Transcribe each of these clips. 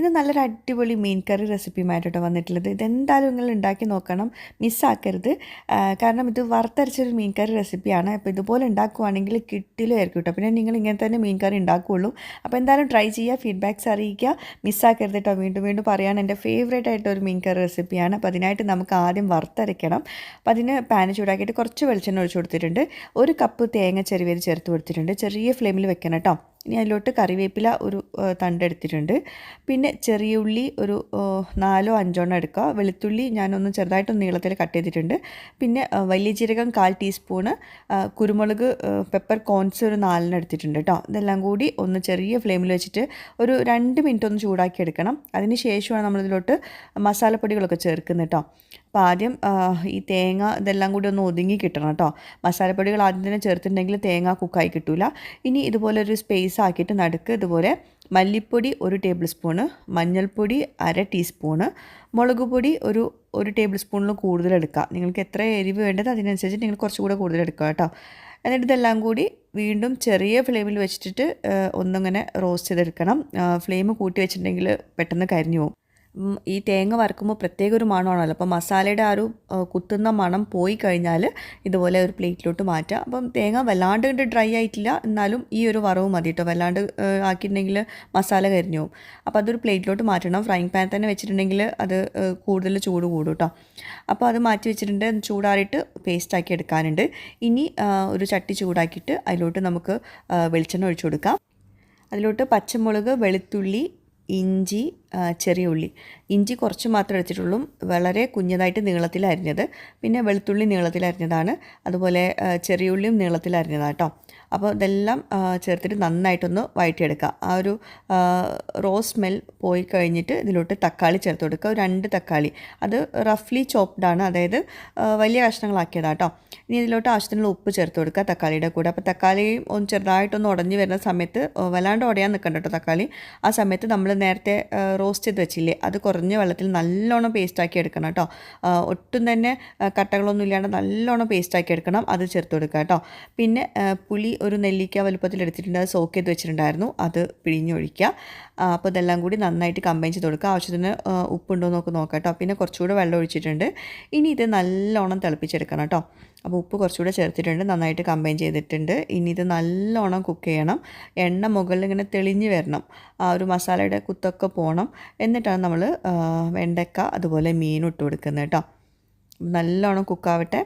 ഇത് നല്ലൊരു അടിപൊളി മീൻ കറി റെസിപ്പിയുമായിട്ടോ വന്നിട്ടുള്ളത്. ഇത് ഇതെന്തായാലും നിങ്ങൾ ഉണ്ടാക്കി നോക്കണം. മിസ്സാക്കരുത്. കാരണം ഇത് വറുത്തരച്ചൊരു മീൻ കറി റെസിപ്പിയാണ്. അപ്പോൾ ഇതുപോലെ ഉണ്ടാക്കുവാണെങ്കിൽ കിട്ടില്ലായിരിക്കും കേട്ടോ. പിന്നെ നിങ്ങൾ ഇങ്ങനെ തന്നെ മീൻ കറി ഉണ്ടാക്കുകയുള്ളൂ അപ്പോൾ എന്തായാലും ട്രൈ ചെയ്യുക. ഫീഡ്ബാക്ക്സ് അറിയിക്കുക. മിസ്സാക്കരുത് കേട്ടോ. വീണ്ടും വീണ്ടും പറയാൻ എന്റെ ഫേവറേറ്റ് ആയിട്ട് ഒരു മീൻ കറി റെസിപ്പിയാണ്. അപ്പോൾ അതിനായിട്ട് നമുക്ക് ആദ്യം വറുത്തരയ്ക്കണം. അപ്പോൾ അതിന് പാൻ ചൂടാക്കിയിട്ട് കുറച്ച് വെളിച്ചെണ്ണ ഒഴിച്ചു കൊടുത്തിട്ടുണ്ട്. ഒരു കപ്പ് തേങ്ങ ചെറിയ ചേർത്ത് കൊടുത്തിട്ടുണ്ട്. ചെറിയ ഫ്ലെയിമിൽ വെക്കണം കേട്ടോ. ഇനി അതിലോട്ട് കറിവേപ്പില ഒരു തണ്ടെടുത്തിട്ടുണ്ട്. പിന്നെ ചെറിയ ഉള്ളി ഒരു നാലോ അഞ്ചോണ്ണം എടുക്കുക. വെളുത്തുള്ളി ഞാനൊന്ന് ചെറുതായിട്ടൊന്ന് നീളത്തിൽ കട്ട് ചെയ്തിട്ടുണ്ട്. പിന്നെ വലിയ ജീരകം കാൽ ടീസ്പൂണ് കുരുമുളക് പെപ്പർ കോൺസ് ഒരു നാലെണ്ണം എടുത്തിട്ടുണ്ട് കേട്ടോ. ഇതെല്ലാം കൂടി ഒന്ന് ചെറിയ ഫ്ലെയിമിൽ വെച്ചിട്ട് ഒരു രണ്ട് മിനിറ്റ് ഒന്ന് ചൂടാക്കി എടുക്കണം. അതിന് ശേഷമാണ് നമ്മളിതിലോട്ട് മസാലപ്പൊടികളൊക്കെ ചേർക്കുന്നത് കേട്ടോ. അപ്പോൾ ആദ്യം ഈ തേങ്ങ ഇതെല്ലാം കൂടി ഒന്ന് ഒതുങ്ങി കിട്ടണം കേട്ടോ മസാലപ്പൊടികൾ ആദ്യം തന്നെ ചേർത്തിട്ടുണ്ടെങ്കിൽ തേങ്ങ കുക്കായി കിട്ടൂല. ഇനി ഇതുപോലെ ഒരു സ്പേസ് ആക്കിയിട്ട് നടുക്ക് ഇതുപോലെ മല്ലിപ്പൊടി ഒരു ടേബിൾ സ്പൂണ് മഞ്ഞൾപ്പൊടി അര ടീസ്പൂണ് മുളക് പൊടി ഒരു ഒരു ടേബിൾ സ്പൂണിൽ കൂടുതൽ എടുക്കുക. നിങ്ങൾക്ക് എത്ര എരിവ് വേണ്ടത് അതിനനുസരിച്ച് നിങ്ങൾ കുറച്ചുകൂടെ കൂടുതൽ എടുക്കുക കേട്ടോ എന്നിട്ട് ഇതെല്ലാം കൂടി വീണ്ടും ചെറിയ ഫ്ലെയിമിൽ വെച്ചിട്ട് ഒന്നിങ്ങനെ റോസ്റ്റ് ചെയ്തെടുക്കണം. ഫ്ലെയിം കൂട്ടി വെച്ചിട്ടുണ്ടെങ്കിൽ പെട്ടെന്ന് കരിഞ്ഞു പോകും. ഈ തേങ്ങ വറുക്കുമ്പോൾ പ്രത്യേക ഒരു മണമാണല്ലോ. അപ്പോൾ മസാലയുടെ ആ ഒരു കുത്തുന്ന മണം പോയി കഴിഞ്ഞാൽ ഇതുപോലെ ഒരു പ്ലേറ്റിലോട്ട് മാറ്റുക അപ്പം തേങ്ങ വല്ലാണ്ട് കണ്ട് ഡ്രൈ ആയിട്ടില്ല. എന്നാലും ഈ ഒരു വറവ് മതി കേട്ടോ. വല്ലാണ്ട് ആക്കിയിട്ടുണ്ടെങ്കിൽ മസാല കരിഞ്ഞു പോകും. അപ്പോൾ അതൊരു പ്ലേറ്റിലോട്ട് മാറ്റണം. ഫ്രൈങ് പാൻ തന്നെ വെച്ചിട്ടുണ്ടെങ്കിൽ അത് കൂടുതൽ ചൂട് കൂടും കേട്ടോ. അപ്പോൾ അത് മാറ്റി വെച്ചിട്ടുണ്ട്. ചൂടാറിയിട്ട് പേസ്റ്റാക്കി എടുക്കാനുണ്ട്. ഇനി ഒരു ചട്ടി ചൂടാക്കിയിട്ട് അതിലോട്ട് നമുക്ക് വെളിച്ചെണ്ണ ഒഴിച്ചു കൊടുക്കാം. അതിലോട്ട് പച്ചമുളക് വെളുത്തുള്ളി ഇഞ്ചി ചെറിയ ഉള്ളി. ഇഞ്ചി കുറച്ച് മാത്രം എടുത്തിട്ടുള്ളൂ. വളരെ കുഞ്ഞതായിട്ട് നീളത്തിൽ അരിഞ്ഞത് പിന്നെ വെളുത്തുള്ളി നീളത്തിൽ അരിഞ്ഞതാണ് അതുപോലെ ചെറിയ ഉള്ളിയും നീളത്തിൽ അരിഞ്ഞതാണ് കേട്ടോ അപ്പോൾ ഇതെല്ലാം ചേർത്തിട്ട് നന്നായിട്ടൊന്ന് വഴറ്റിയെടുക്കുക ആ ഒരു റോ സ്മെൽ പോയി കഴിഞ്ഞിട്ട് ഇതിലോട്ട് തക്കാളി ചേർത്ത് കൊടുക്കുക. രണ്ട് തക്കാളി. അത് റഫ്ലി ചോപ്ഡ് ആണ്. അതായത് വലിയ കഷ്ണങ്ങളാക്കിയതാണ് കേട്ടോ ഇനി ഇതിലോട്ട് ആവശ്യത്തിനുള്ള ഉപ്പ് ചേർത്ത് കൊടുക്കുക തക്കാളിയുടെ കൂടെ. അപ്പോൾ തക്കാളി ഒന്ന് ചെറുതായിട്ടൊന്ന് ഉടഞ്ഞു വരുന്ന സമയത്ത് വല്ലാണ്ട് ഉടയാൻ നിൽക്കണ്ട കേട്ടോ തക്കാളി. ആ സമയത്ത് നമ്മൾ നേരത്തെ റോസ്റ്റ് ചെയ്ത് വെച്ചില്ലേ? അത് കുറഞ്ഞ വെള്ളത്തിൽ നല്ലോണം പേസ്റ്റാക്കി എടുക്കണം കേട്ടോ. ഒട്ടും തന്നെ കട്ടകളൊന്നും ഇല്ലാണ്ട് നല്ലോണം പേസ്റ്റാക്കി എടുക്കണം. അത് ചേർത്ത് കൊടുക്കുക കേട്ടോ. പിന്നെ പുളി ഒരു നെല്ലിക്ക വലുപ്പത്തിൽ എടുത്തിട്ടുണ്ട്. അത് സോക്ക് ചെയ്ത് വെച്ചിട്ടുണ്ടായിരുന്നു. അത് പിഴിഞ്ഞൊഴിക്കുക. അപ്പോൾ ഇതെല്ലാം കൂടി നന്നായിട്ട് കമ്പൈൻ ചെയ്ത് കൊടുക്കുക. ആവശ്യത്തിന് ഉപ്പുണ്ടോ എന്നൊക്കെ നോക്കാം കേട്ടോ. പിന്നെ കുറച്ചുകൂടെ വെള്ളം ഒഴിച്ചിട്ടുണ്ട്. ഇനി ഇത് നല്ലോണം തിളപ്പിച്ചെടുക്കണം കേട്ടോ. അപ്പോൾ ഉപ്പ് കുറച്ചുകൂടെ ചേർത്തിട്ടുണ്ട് നന്നായിട്ട് കമ്പൈൻ ചെയ്തിട്ടുണ്ട്. ഇനി ഇത് നല്ലോണം കുക്ക് ചെയ്യണം. എണ്ണ മുകളിൽ ഇങ്ങനെ തെളിഞ്ഞ് വരണം. ആ ഒരു മസാലയുടെ കുത്തൊക്കെ പോകണം. എന്നിട്ടാണ് നമ്മൾ വെണ്ടക്ക അതുപോലെ മീനും ഇട്ട് കൊടുക്കുന്നത് കേട്ടോ. നല്ലോണം കുക്കാവട്ടെ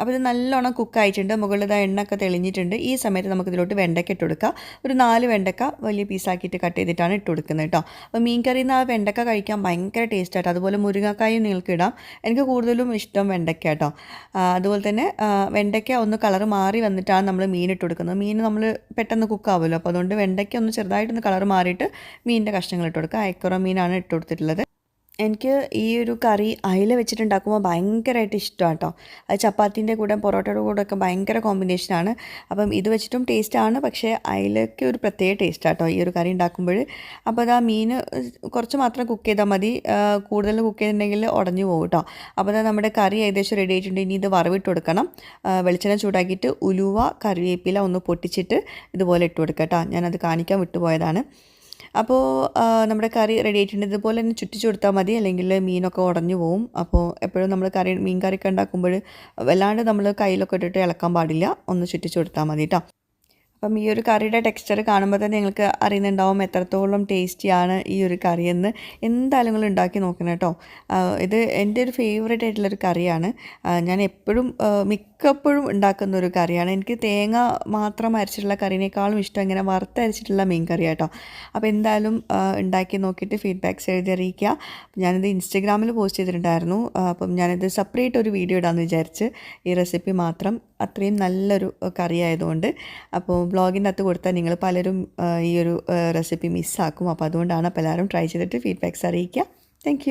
അപ്പോൾ ഇത് നല്ലോണം കുക്കായിട്ടുണ്ട്. മുകളിൽ ഇതാ എണ്ണയൊക്കെ തെളിഞ്ഞിട്ടുണ്ട്. ഈ സമയത്ത് നമുക്ക് ഇതിലോട്ട് വെണ്ടയ്ക്ക ഇട്ട് കൊടുക്കുക ഒരു നാല് വെണ്ടക്ക വലിയ പീസാക്കിയിട്ട് കട്ട് ചെയ്തിട്ടാണ് ഇട്ട് കൊടുക്കുന്നത് കേട്ടോ അപ്പോൾ മീൻ കറിയിൽ നിന്ന് ആ വെണ്ടക്ക കഴിക്കാൻ ഭയങ്കര ടേസ്റ്റ് ആട്ടോ. അതുപോലെ മുരിങ്ങക്കായും നിങ്ങൾക്ക് ഇടാം. എനിക്ക് കൂടുതലും ഇഷ്ടം വെണ്ടയ്ക്ക കേട്ടോ അതുപോലെ തന്നെ വെണ്ടയ്ക്ക ഒന്ന് കളർ മാറി വന്നിട്ടാണ് നമ്മൾ മീൻ ഇട്ട് കൊടുക്കുന്നത്. മീൻ നമ്മൾ പെട്ടെന്ന് കുക്കാവുമല്ലോ അപ്പോൾ അതുകൊണ്ട് വെണ്ടയ്ക്ക ഒന്ന് ചെറുതായിട്ടൊന്ന് കളർ മാറിയിട്ട് മീനിന്റെ കഷ്ണങ്ങൾ ഇട്ട് കൊടുക്കുക. അയക്കുറ മീനാണ് ഇട്ട് കൊടുത്തിട്ടുള്ളത്. എനിക്ക് ഈ ഒരു കറി അയില വെച്ചിട്ടുണ്ടാക്കുമ്പോൾ ഭയങ്കരമായിട്ട് ഇഷ്ടമാണ് കേട്ടോ. അത് ചപ്പാത്തിന്റെ കൂടെ പൊറോട്ടയുടെ കൂടെ ഒക്കെ ഭയങ്കര കോമ്പിനേഷനാണ് അപ്പം ഇത് വെച്ചിട്ടും ടേസ്റ്റാണ് പക്ഷേ അയിലയ്ക്ക് ഒരു പ്രത്യേക ടേസ്റ്റാണ് കേട്ടോ ഈ ഒരു കറി ഉണ്ടാക്കുമ്പോൾ. അപ്പോൾ അത് മീൻ കുറച്ച് മാത്രം കുക്ക് ചെയ്താൽ മതി. കൂടുതൽ കുക്ക് ചെയ്തിട്ടുണ്ടെങ്കിൽ ഉടഞ്ഞു പോകും കേട്ടോ. അപ്പോൾ അത് നമ്മുടെ കറി ഏകദേശം റെഡി ആയിട്ടുണ്ട്. ഇനി ഇത് വറവിട്ട് കൊടുക്കണം. വെളിച്ചെണ്ണ ചൂടാക്കിയിട്ട് ഉലുവ കറിവേപ്പില ഒന്ന് പൊട്ടിച്ചിട്ട് ഇതുപോലെ ഇട്ട് കൊടുക്കാം കേട്ടോ. ഞാനത് കാണിക്കാൻ വിട്ടുപോയതാണ്. അപ്പോൾ നമ്മുടെ കറി റെഡി ആയിട്ടുണ്ട്. ഇതുപോലെ തന്നെ ചുറ്റിച്ചു കൊടുത്താൽ മതി. അല്ലെങ്കിൽ മീനൊക്കെ ഉടഞ്ഞു പോവും. അപ്പോൾ എപ്പോഴും നമ്മൾ കറി മീൻ കറിയൊക്കെ ഉണ്ടാക്കുമ്പോൾ വല്ലാണ്ട് നമ്മൾ കയ്യിലൊക്കെ ഇട്ടിട്ട് ഇളക്കാൻ പാടില്ല. ഒന്ന് ചുറ്റിച്ചു കൊടുത്താൽ മതി കേട്ടോ അപ്പം ഈ ഒരു കറിയുടെ ടെക്സ്ചർ കാണുമ്പോൾ തന്നെ നിങ്ങൾക്ക് അറിയുന്നുണ്ടാവും എത്രത്തോളം ടേസ്റ്റിയാണ് ഈ ഒരു കറിയെന്ന് എന്തായാലും നിങ്ങൾ ഉണ്ടാക്കി നോക്കണം കേട്ടോ ഇത് എന്റെ ഒരു ഫേവറേറ്റ് ആയിട്ടുള്ളൊരു കറിയാണ്. ഞാൻ എപ്പോഴും ആ, മിക്കപ്പോഴും ഉണ്ടാക്കുന്ന ഒരു കറിയാണ്. എനിക്ക് തേങ്ങ മാത്രം അരച്ചിട്ടുള്ള കറിനേക്കാളും ഇഷ്ടം ഇങ്ങനെ വറുത്തരച്ചിട്ടുള്ള മീൻ കറി കേട്ടോ അപ്പോൾ എന്തായാലും ഉണ്ടാക്കി നോക്കിയിട്ട് ഫീഡ്ബാക്ക്സ് എഴുതി അറിയിക്കുക ഞാനിത് ഇൻസ്റ്റഗ്രാമിൽ പോസ്റ്റ് ചെയ്തിട്ടുണ്ടായിരുന്നു. അപ്പം ഞാനിത് സെപ്പറേറ്റ് ഒരു വീഡിയോ ഇടാമെന്ന് വിചാരിച്ച് ഈ റെസിപ്പി മാത്രം അത്രയും നല്ലൊരു കറി ആയതുകൊണ്ട് അപ്പോൾ ബ്ലോഗിന്റെ അകത്ത് കൊടുത്താൽ നിങ്ങൾ പലരും ഈ ഒരു റെസിപ്പി മിസ്സാക്കും അപ്പോൾ അതുകൊണ്ടാണ് അപ്പോൾ എല്ലാവരും ട്രൈ ചെയ്തിട്ട് ഫീഡ്ബാക്ക്സ് അറിയിക്കുക. താങ്ക്